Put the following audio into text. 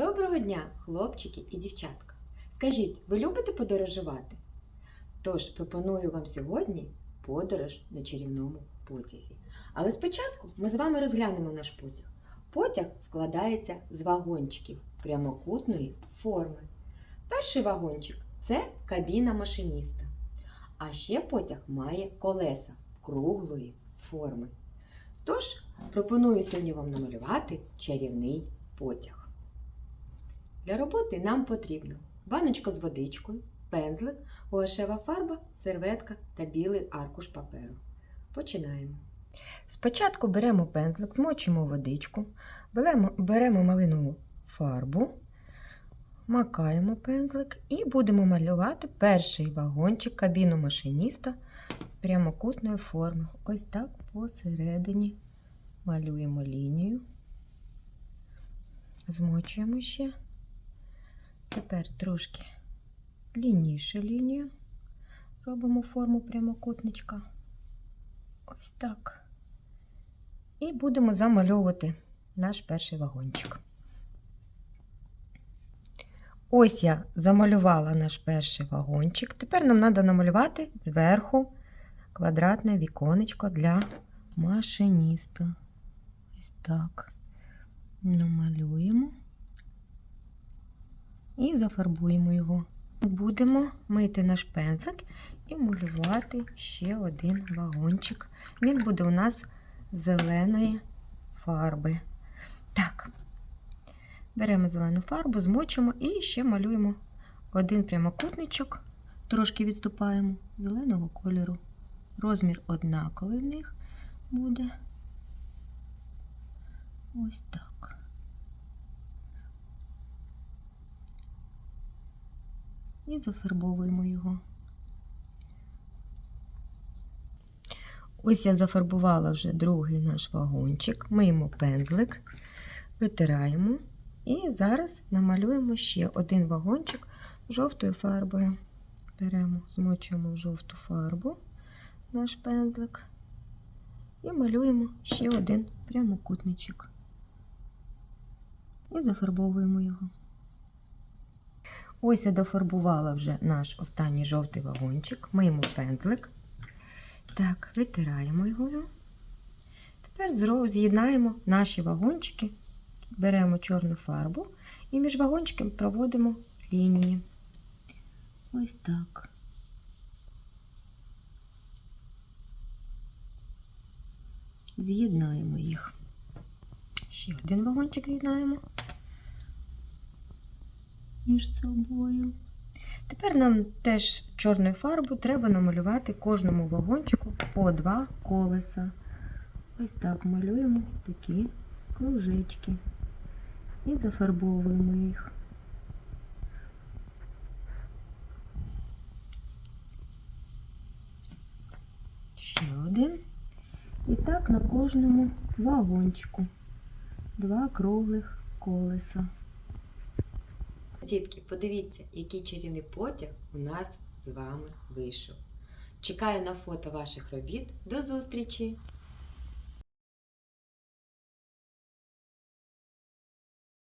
Доброго дня, хлопчики і дівчатка. Скажіть, ви любите подорожувати? Тож пропоную вам сьогодні подорож на чарівному потязі. Але спочатку ми з вами розглянемо наш потяг. Потяг складається з вагончиків прямокутної форми. Перший вагончик це кабіна машиніста. А ще потяг має колеса круглої форми. Тож пропоную сьогодні вам намалювати чарівний потяг. Для роботи нам потрібно баночка з водичкою, пензлик, гуашева фарба, серветка та білий аркуш паперу. Починаємо. Спочатку беремо пензлик, змочимо водичку, беремо, беремо малинову фарбу, макаємо пензлик і будемо малювати перший вагончик кабіну машиніста прямокутної форми. Ось так посередині малюємо лінію, змочуємо ще. Тепер трошки лінніше лінію. Робимо форму прямокутничка. Ось так. І будемо замальовувати наш перший вагончик. Ось я замалювала наш перший вагончик. Тепер нам треба намалювати зверху квадратне віконечко для машиніста. Ось так. Намалюємо і зафарбуємо його. Будемо мити наш пензлик і малювати ще один вагончик. Він буде у нас зеленої фарби. Так, беремо зелену фарбу, змочимо і ще малюємо один прямокутничок, трошки відступаємо зеленого кольору. Розмір однаковий в них буде. Ось так. І зафарбовуємо його. Ось я зафарбувала вже другий наш вагончик, миємо пензлик, витираємо і зараз намалюємо ще один вагончик жовтою фарбою. Беремо, змочуємо в жовту фарбу наш пензлик і малюємо ще один прямокутничок. І зафарбовуємо його. Ось я дофарбувала вже наш останній жовтий вагончик. Миємо пензлик. Так, витираємо його. Тепер з'єднаємо наші вагончики, беремо чорну фарбу і між вагончиками проводимо лінії. Ось так. З'єднаємо їх. Ще один вагончик з'єднаємо між собою. Тепер нам теж чорною фарбою треба намалювати кожному вагончику по два колеса. Ось так малюємо такі кружечки і зафарбовуємо їх. Ще один. І так на кожному вагончику два круглих колеса. Дітки, подивіться, який чарівний потяг у нас з вами вийшов. Чекаю на фото ваших робіт. До зустрічі!